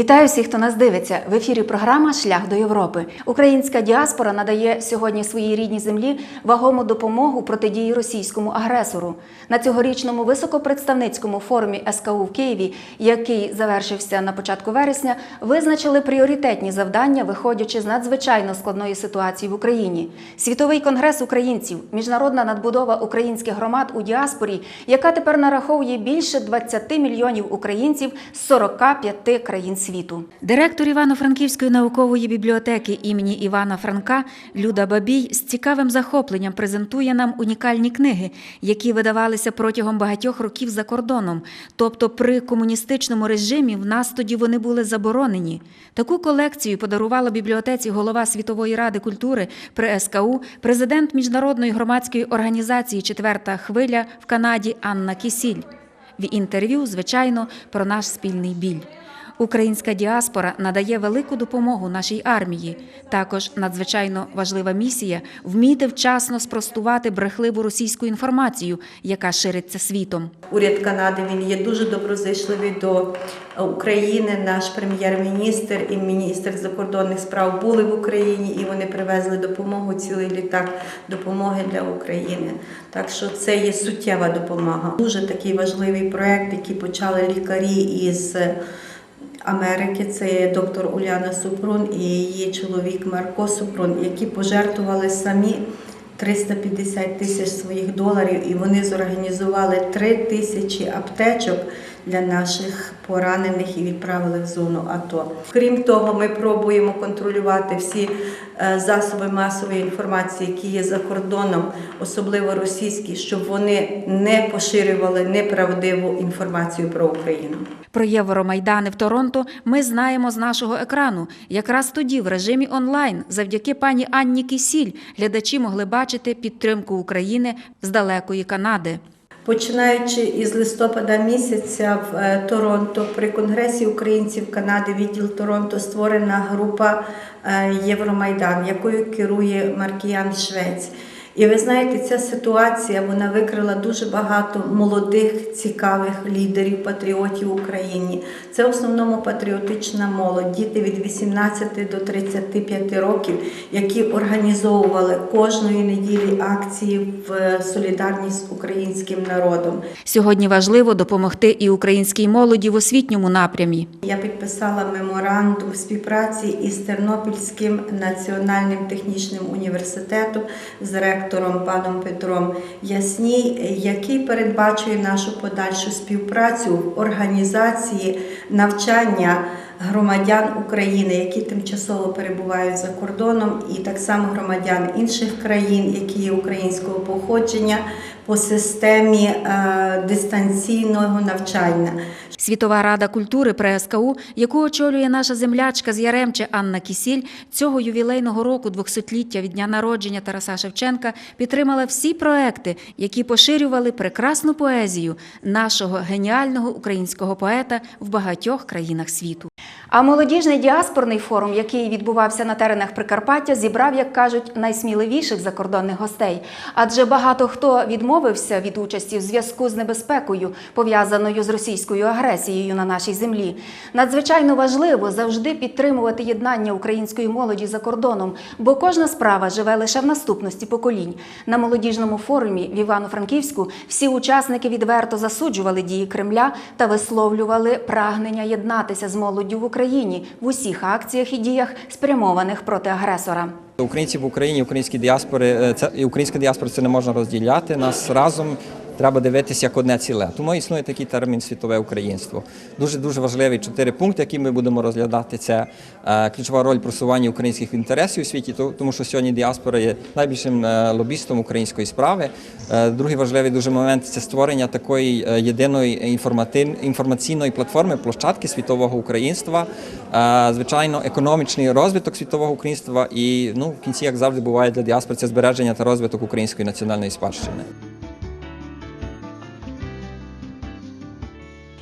Вітаю всіх, хто нас дивиться. В ефірі програма Шлях до Європи. Українська діаспора надає сьогодні своїй рідній землі вагому допомогу протидії російському агресору. На цьогорічному високопредставницькому форумі СКУ в Києві, який завершився на початку вересня, визначили пріоритетні завдання, виходячи з надзвичайно складної ситуації в Україні. Світовий конгрес українців, міжнародна надбудова українських громад у діаспорі, яка тепер нараховує більше 20 мільйонів українців з 45 країн світу. Директор Івано-Франківської наукової бібліотеки імені Івана Франка Люда Бабій з цікавим захопленням презентує нам унікальні книги, які видавалися протягом багатьох років за кордоном. Тобто, при комуністичному режимі в нас тоді вони були заборонені. Таку колекцію подарувала бібліотеці голова Світової ради культури при СКУ, президент міжнародної громадської організації Четверта хвиля в Канаді Анна Кісіль. В інтерв'ю, звичайно, про наш спільний біль. Українська діаспора надає велику допомогу нашій армії. Також надзвичайно важлива місія вміти вчасно спростувати брехливу російську інформацію, яка шириться світом. Уряд Канади він є дуже доброзичливий до України. Наш прем'єр-міністр і міністр закордонних справ були в Україні і вони привезли допомогу, цілий літак допомоги для України. Так що це є суттєва допомога. Дуже такий важливий проект, який почали лікарі із. Америки це є доктор Уляна Супрун і її чоловік Марко Супрун, які пожертвували самі 350 тисяч своїх доларів, і вони зорганізували 3 тисячі аптечок для наших поранених і відправили в зону АТО. Крім того, ми пробуємо контролювати всі засоби масової інформації, які є за кордоном, особливо російські, щоб вони не поширювали неправдиву інформацію про Україну. Про Євромайдани в Торонто ми знаємо з нашого екрану. Якраз тоді, в режимі онлайн, завдяки пані Анні Кісіль, глядачі могли бачити підтримку України з далекої Канади. Починаючи із листопада місяця в е, Торонто при Конгресі українців Канади, відділ Торонто, створена група е, Євромайдан, якою керує Маркіян Швець. І ви знаєте, ця ситуація вона викрила дуже багато молодих, цікавих лідерів, патріотів в Україні. Це в основному патріотична молодь, діти від 18 до 35 років, які організовували кожної неділі акції в е, солідарність з українським народом. Сьогодні важливо допомогти і українській молоді в освітньому напрямі. Я підписала меморандум співпраці із Тернопільським національним технічним університетом з ректором паном Петром Ясній, який передбачує нашу подальшу співпрацю в організації навчання громадян України, які тимчасово перебувають за кордоном, і так само громадян інших країн, які є українського походження по системі е, дистанційного навчання. Світова рада культури при СКУ, яку очолює наша землячка з Яремче Анна Кісіль, цього ювілейного року 200-ліття від дня народження Тараса Шевченка підтримала всі проекти, які поширювали прекрасну поезію нашого геніального українського поета в багатьох країнах світу. А молодіжний діаспорний форум, який відбувався на теренах Прикарпаття, зібрав, як кажуть, найсміливіших закордонних гостей. Адже багато хто відмовився від участі в зв'язку з небезпекою, пов'язаною з російською агресією на нашій землі. Надзвичайно важливо завжди підтримувати єднання української молоді за кордоном, бо кожна справа живе лише в наступності поколінь. На молодіжному форумі в Івано-Франківську всі учасники відверто засуджували дії Кремля та висловлювали прагнення єднатися з молоддю в Україні в усіх акціях і діях, спрямованих проти агресора. Українці в Україні, українські діаспори, е, це українська діаспора це не можна розділяти. Нас разом треба дивитися як одне ціле. Тому існує такий термін світове українство. Дуже дуже важливий чотири пункти, які ми будемо розглядати. Це е, ключова роль просування українських інтересів у світі, тому що сьогодні діаспора є найбільшим е, лобістом української справи. Е, Другий важливий дуже момент це створення такої єдиної інформаційної платформи, площадки світового українства, звичайно, економічний розвиток світового українства і ну в кінці, як завжди буває для діаспори, це збереження та розвиток української національної спадщини.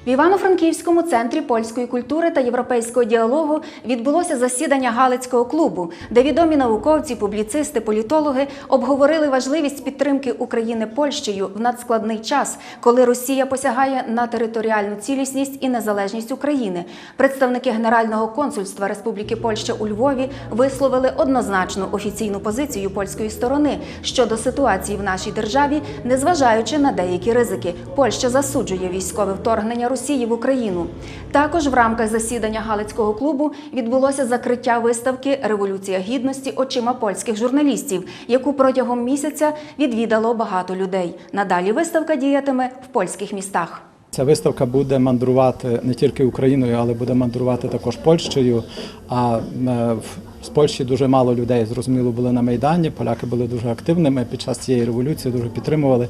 В Івано-Франківському центрі польської культури та європейського діалогу відбулося засідання Галицького клубу, де відомі науковці, публіцисти, політологи обговорили важливість підтримки України Польщею в надскладний час, коли Росія посягає на територіальну цілісність і незалежність України. Представники Генерального консульства Республіки Польща у Львові висловили однозначну офіційну позицію польської сторони щодо ситуації в нашій державі, незважаючи на деякі ризики. Польща засуджує військове вторгнення Росії в Україну. Також в рамках засідання Галицького клубу відбулося закриття виставки Революція гідності очима польських журналістів, яку протягом місяця відвідало багато людей. Надалі виставка діятиме в польських містах. Ця виставка буде мандрувати не тільки Україною, але буде мандрувати також Польщею. А е, з Польщі дуже мало людей зрозуміло були на майдані. Поляки були дуже активними під час цієї революції, дуже підтримували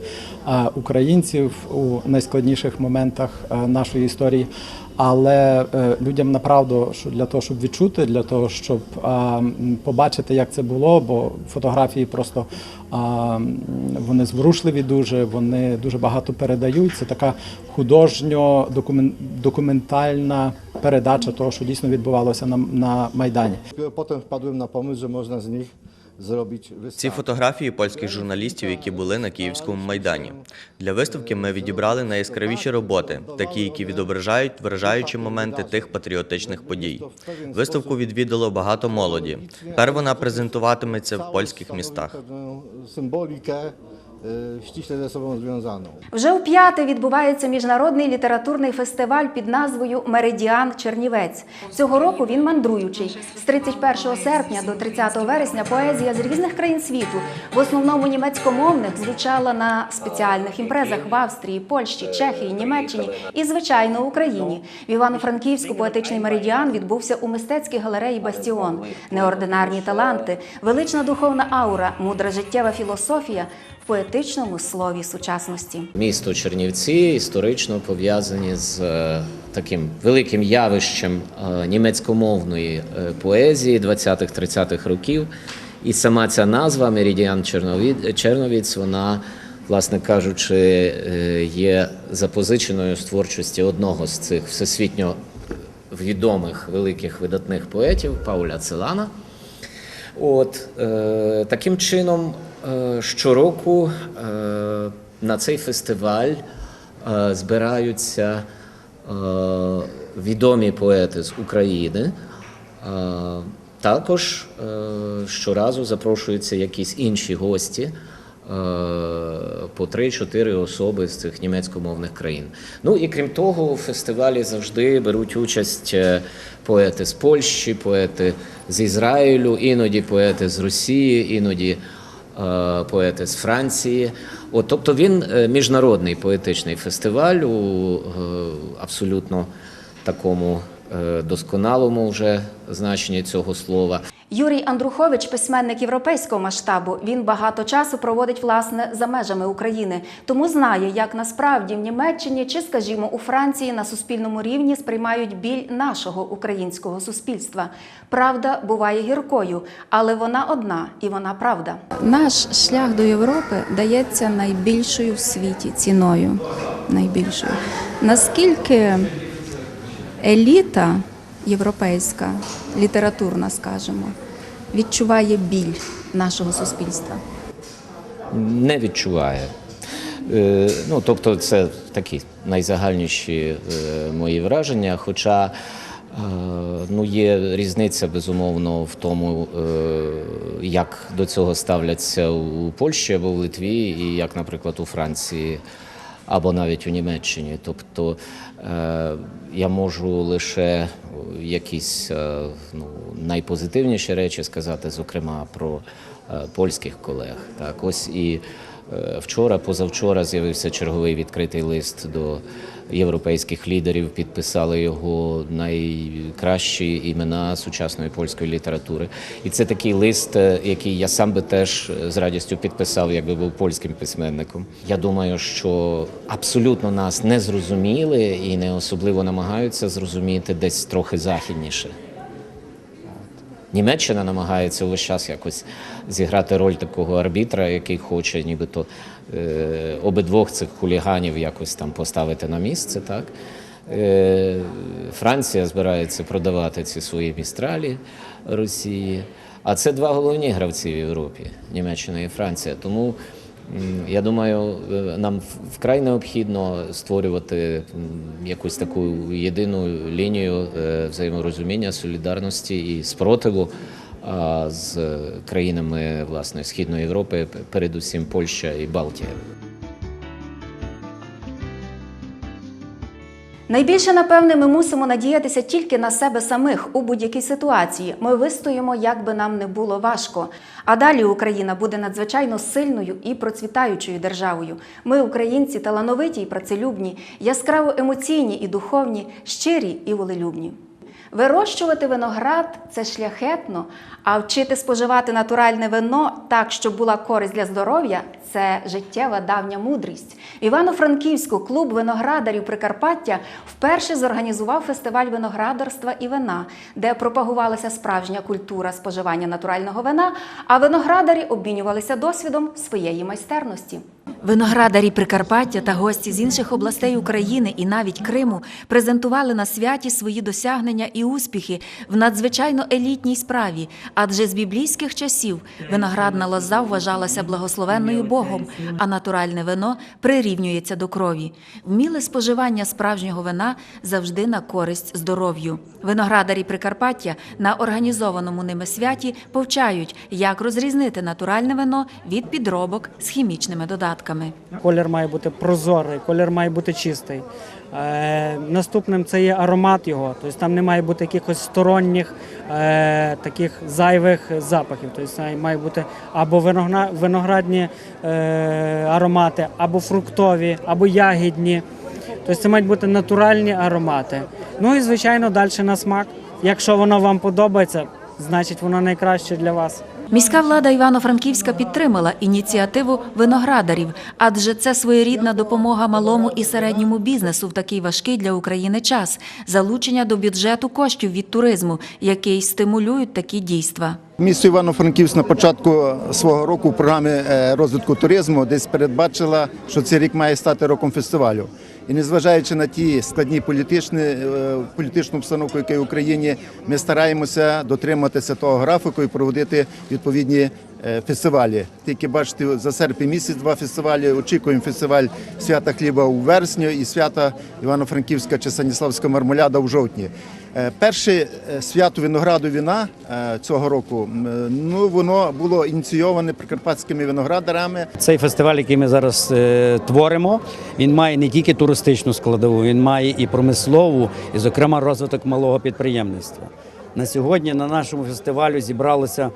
українців у найскладніших моментах нашої історії. Але е, людям направду, що для того, щоб відчути, для того, щоб побачити, як це було, бо фотографії просто вони зворушливі дуже, вони дуже багато передають. Це така художньо-документальна передача того, що дійсно відбувалося на, на Майдані. Dopiero potem wpadłem na pomysł, że można z nich. Ці фотографії польських журналістів, які були на київському майдані. Для виставки ми відібрали найяскравіші роботи, такі, які відображають вражаючі моменти тих патріотичних подій. Виставку відвідало багато молоді. Тепер вона презентуватиметься в польських містах. E, ściśle ze sobą związaną. Вже у п'яте відбувається міжнародний літературний фестиваль під назвою Меридіан Чернівець. Цього року він мандруючий. З 31 серпня до 30 вересня поезія з різних країн світу, в основному німецькомовних, звучала на спеціальних імпрезах в Австрії, Польщі, Чехії, Німеччині і, звичайно, Україні. В Івано-Франківську поетичний меридіан відбувся у мистецькій галереї Бастіон. Неординарні таланти, велична духовна аура, мудра життєва філософія поетичному слові сучасності. Місто Чернівці історично пов'язані з е, таким великим явищем е, німецькомовної е, поезії 20-30-х років. І сама ця назва Меридіан Чернові- Черновіць, вона, власне кажучи, є запозиченою з творчості одного з цих всесвітньо відомих великих видатних поетів Пауля Целана. От е, таким чином, е, щороку е, на цей фестиваль е, збираються е, відомі поети з України. Е, також е, щоразу запрошуються якісь інші гості. е, По 3-4 особи з цих німецькомовних країн. Ну і крім того, у фестивалі завжди беруть участь е, поети з Польщі, поети з Ізраїлю, іноді поети з Росії, іноді е, поети з Франції. От, тобто він е, міжнародний поетичний фестиваль у абсолютно такому досконалому вже значенні цього слова. Юрій Андрухович, письменник європейського масштабу. Він багато часу проводить власне за межами України, тому знає, як насправді в Німеччині чи, скажімо, у Франції на суспільному рівні сприймають біль нашого українського суспільства. Правда буває гіркою, але вона одна і вона правда. Наш шлях до Європи дається найбільшою в світі ціною. Найбільшою. Наскільки еліта європейська, літературна, скажімо, відчуває біль нашого суспільства? не відчуває. Е, Ну, тобто, це такі найзагальніші е, мої враження. Хоча е, ну, є різниця, безумовно, в тому, як до цього ставляться у Польщі або в Литві, і як, наприклад, у Франції. Або навіть у Німеччині. Тобто е, я можу лише якісь е, ну, найпозитивніші речі сказати, зокрема про е, польських колег. Так, ось і е, вчора, позавчора з'явився черговий відкритий лист до європейських лідерів. Підписали його найкращі імена сучасної польської літератури. І це такий лист, е, який я сам би теж з радістю підписав, якби був польським письменником. Я думаю, що абсолютно нас не зрозуміли і не особливо намагаються зрозуміти десь трохи західніше. Німеччина намагається весь час якось зіграти роль такого арбітра, який хоче нібито е, обидвох цих хуліганів якось там поставити на місце. Так? Е, Франція збирається продавати ці свої містралі Росії. А це два головні гравці в Європі Німеччина і Франція. Тому я думаю, е, нам вкрай необхідно створювати якусь таку єдину лінію е, взаєморозуміння, солідарності і спротиву з країнами власне Східної Європи, передусім Польща і Балтія. Найбільше, напевне, ми мусимо надіятися тільки на себе самих у будь-якій ситуації. Ми вистоїмо, як би нам не було важко. А далі Україна буде надзвичайно сильною і процвітаючою державою. Ми, українці, талановиті і працелюбні, яскраво емоційні і духовні, щирі і волелюбні. Вирощувати виноград це шляхетно, а вчити споживати натуральне вино так, щоб була користь для здоров'я це життєва давня мудрість. Івано-Франківську клуб виноградарів Прикарпаття вперше зорганізував фестиваль виноградарства і вина, де пропагувалася справжня культура споживання натурального вина, а виноградарі обмінювалися досвідом своєї майстерності. Виноградарі Прикарпаття та гості з інших областей України і навіть Криму презентували на святі свої досягнення і успіхи в надзвичайно елітній справі, адже з біблійських часів виноградна лоза вважалася благословенною Богом, а натуральне вино прирівнюється до крові. Вміле споживання справжнього вина завжди на користь здоров'ю. Виноградарі Прикарпаття на організованому ними святі повчають, як розрізнити натуральне вино від підробок з хімічними додатками. Колір має бути прозорий, колір має бути чистий. Е, наступним це є аромат його, тобто там не має бути якихось сторонніх е, таких зайвих запахів. Тобто має бути або виноградні е, аромати, або фруктові, або ягідні. Тобто це мають бути натуральні аромати. Ну і звичайно далі на смак. Якщо воно вам подобається, значить воно найкраще для вас. Міська влада Івано-Франківська підтримала ініціативу виноградарів, адже це своєрідна допомога малому і середньому бізнесу в такий важкий для України час, залучення до бюджету коштів від туризму, який стимулюють такі дійства. Місто Івано-Франківськ на початку свого року в програмі е, розвитку туризму десь передбачила, що цей рік має стати роком фестивалю. І незважаючи на ті складні політичні, е, політичну обстановку, яка в Україні, ми стараємося дотриматися того графіку і проводити відповідні е, фестивалі. Тільки бачите, за серпень місяць два фестивалі. Очікуємо фестиваль свята хліба у вересні і свята Івано-Франківська чи Станіславська мармоляда у жовтні. Е, Перше е, свято винограду віна е, цього року ну воно було ініційоване прикарпатськими виноградарами. Цей фестиваль, який ми зараз творимо, він має не тільки туристичну складову, він має і промислову, і, зокрема, розвиток малого підприємництва. На сьогодні на нашому фестивалю зібралося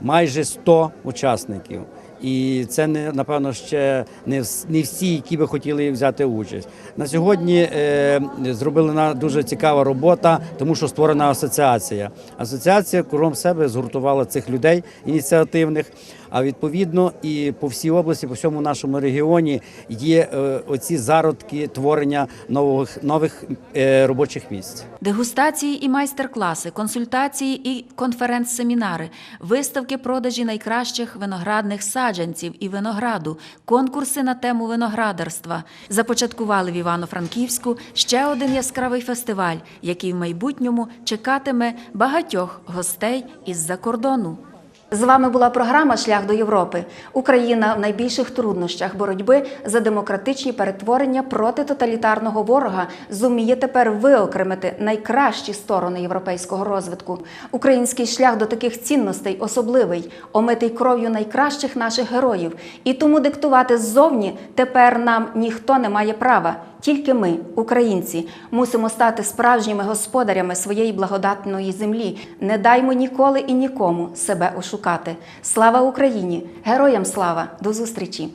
майже 100 учасників. І це не напевно ще не, всі, які би хотіли взяти участь. На сьогодні е, зроблена дуже цікава робота, тому що створена асоціація. Асоціація кругом себе згуртувала цих людей ініціативних. А відповідно і по всій області, по всьому нашому регіоні є е, оці зародки творення нових нових е, робочих місць. Дегустації і майстер-класи, консультації і конференц-семінари, виставки продажі найкращих виноградних саджанців і винограду, конкурси на тему виноградарства започаткували в Івано-Франківську ще один яскравий фестиваль, який в майбутньому чекатиме багатьох гостей із-за кордону. З вами була програма Шлях до Європи. Україна в найбільших труднощах боротьби за демократичні перетворення проти тоталітарного ворога зуміє тепер виокремити найкращі сторони європейського розвитку. Український шлях до таких цінностей особливий, омитий кров'ю найкращих наших героїв. І тому диктувати ззовні тепер нам ніхто не має права. Тільки ми, українці, мусимо стати справжніми господарями своєї благодатної землі. Не даймо ніколи і нікому себе ошукати. Слава Україні! Героям слава! До зустрічі!